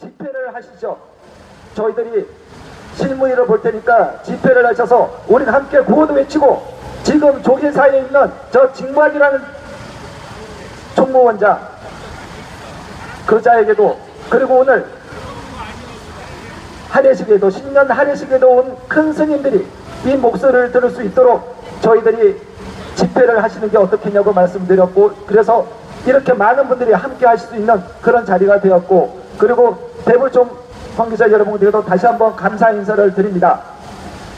집회를 하시죠. 저희들이 실무위를 볼 테니까 집회를 하셔서 우리가 함께 구호도 외치고 지금 조계사에 있는 저 직관이라는 총무원장 그자에게도 그리고 오늘 한해식에도 신년 한해식에도 온 큰 스님들이 이 목소리를 들을 수 있도록 저희들이 집회를 하시는 게 어떻겠냐고 말씀드렸고 그래서 이렇게 많은 분들이 함께 하실 수 있는 그런 자리가 되었고 그리고 대불총 관계자 여러분들에게도 다시 한번 감사 인사를 드립니다.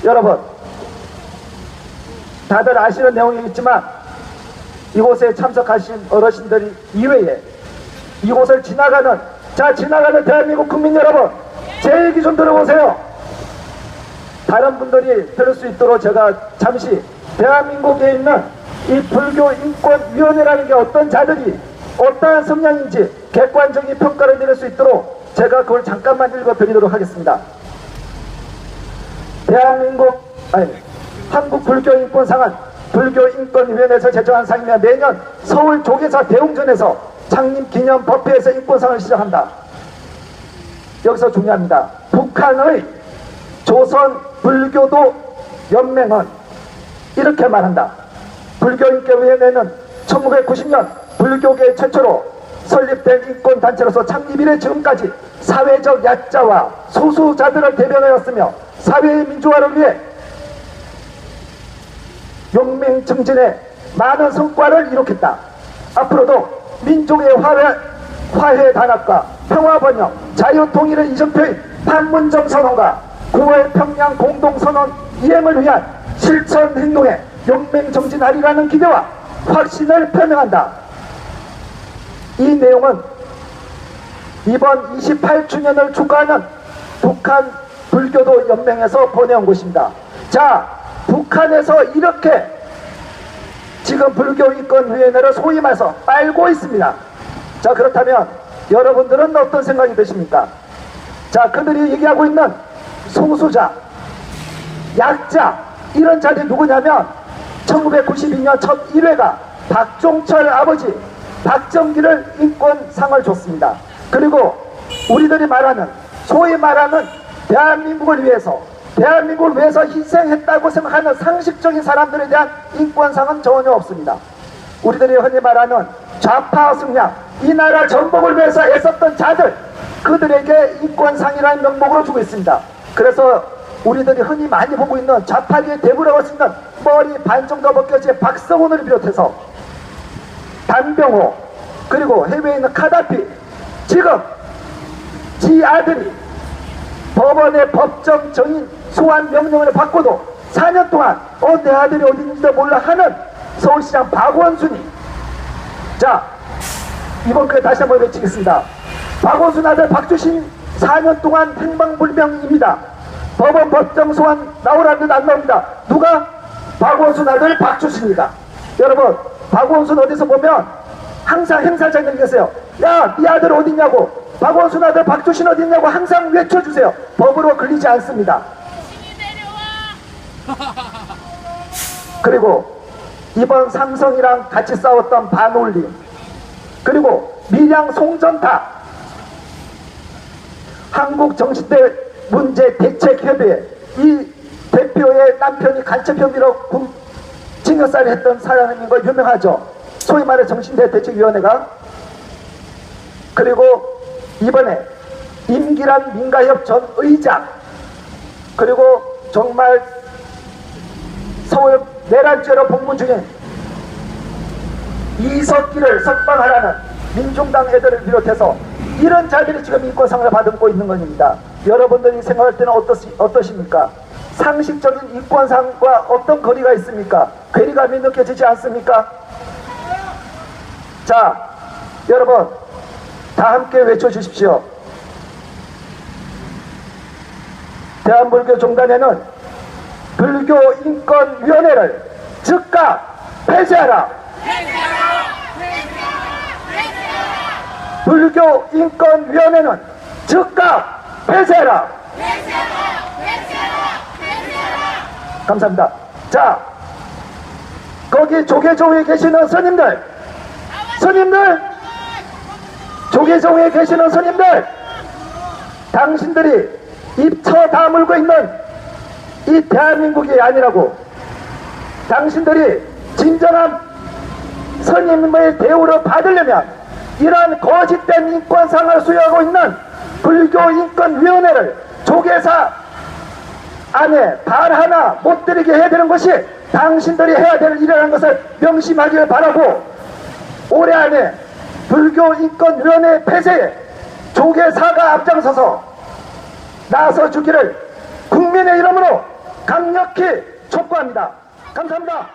여러분 다들 아시는 내용이겠지만 이곳에 참석하신 어르신들이 이외에 이곳을 지나가는 자 지나가는 대한민국 국민 여러분 제 얘기 좀 들어보세요. 다른 분들이 들을 수 있도록 제가 잠시 대한민국에 있는 이 불교 인권위원회라는 게 어떤 자들이 어떠한 성향인지 객관적인 평가를 내릴 수 있도록 제가 그걸 잠깐만 읽어드리도록 하겠습니다. 대한민국 아니 한국 불교인권상은 불교인권위원회에서 제정한 상이며 매년 서울 조계사 대웅전에서 창립기념 법회에서 인권상을 시작한다. 여기서 중요합니다. 북한의 조선 불교도 연맹은 이렇게 말한다. 불교인권위원회는 1990년 불교계 최초로 설립된 인권단체로서 창립 이래 지금까지 사회적 약자와 소수자들을 대변하였으며 사회의 민주화를 위해 용맹 정진에 많은 성과를 이룩했다. 앞으로도 민족의 화해, 화해 단합과 평화 번영, 자유 통일의 이정표인 판문점 선언과 9월 평양 공동선언 이행을 위한 실천 행동에 용맹 정진하리라는 기대와 확신을 표명한다. 이 내용은 이번 28주년을 축하하는 북한 불교도 연맹에서 보내온 것입니다. 자, 북한에서 이렇게 지금 불교 인권위원회를 소위 말해서 빨고 있습니다. 자, 그렇다면 여러분들은 어떤 생각이 드십니까? 자, 그들이 얘기하고 있는 소수자, 약자, 이런 자들이 누구냐면 1992년 첫 1회가 박종철 아버지 박정기를 인권상을 줬습니다. 그리고 우리들이 말하는 소위 말하는 대한민국을 위해서 대한민국을 위해서 희생했다고 생각하는 상식적인 사람들에 대한 인권상은 전혀 없습니다. 우리들이 흔히 말하는 좌파 승량, 이 나라 전복을 위해서 애썼던 자들, 그들에게 인권상이라는 명목으로 주고 있습니다. 그래서 우리들이 흔히 많이 보고 있는 좌파계의 대부라고 있는 머리 반 정도 벗겨진 박성훈을 비롯해서 단병호 그리고 해외에 있는 카다피 지금 지 아들이 법원의 법정 정인 소환 명령을 받고도 4년 동안 어 내 아들이 어디 있는지도 몰라 하는 서울시장 박원순이 자 이번 그 다시 한번 외치겠습니다. 박원순 아들 박주신 4년 동안 행방불명입니다. 법원 법정 소환 나오라는 안 나옵니다. 누가? 박원순 아들 박주신입니다. 여러분 박원순 어디서 보면 항상 행사장에 계세요 야네 아들 어딨냐고. 박원순 아들 박주신 어딨냐고 항상 외쳐주세요. 법으로 걸리지 않습니다. 그리고 이번 삼성이랑 같이 싸웠던 반올림. 그리고 밀양 송전타. 한국정시대 문제 대책협의회. 이 대표의 남편이 간첩 혐의로 징역살이 했던 사람인 거 유명하죠. 소위 말해 정신대 대책위원회가 그리고 이번에 임기란 민가협 전 의장 그리고 정말 서울 내란죄로 복무 중인 이석기를 석방하라는 민중당 애들을 비롯해서 이런 자들이 지금 인권상을 받고 있는 것입니다. 여러분들이 생각할 때는 어떠시, 어떠십니까? 상식적인 인권상과 어떤 거리가 있습니까? 괴리감이 느껴지지 않습니까? 자, 여러분 다 함께 외쳐주십시오. 대한불교 종단에는 불교 인권위원회를 즉각 폐지하라. 불교 인권위원회는 즉각 폐지하라. 감사합니다. 자, 거기 조계종에 계시는 스님들, 스님들, 조계종에 계시는 스님들, 당신들이 입처 다물고 있는 이 대한민국이 아니라고 당신들이 진정한 선임의 대우를 받으려면 이러한 거짓된 인권상을 수여하고 있는 불교인권위원회를 조계사 안에 발 하나 못 들이게 해야 되는 것이 당신들이 해야 될 일이라는 것을 명심하기를 바라고 올해 안에 불교 인권위원회 폐쇄에 조계사가 앞장서서 나서 주기를 국민의 이름으로 강력히 촉구합니다. 감사합니다.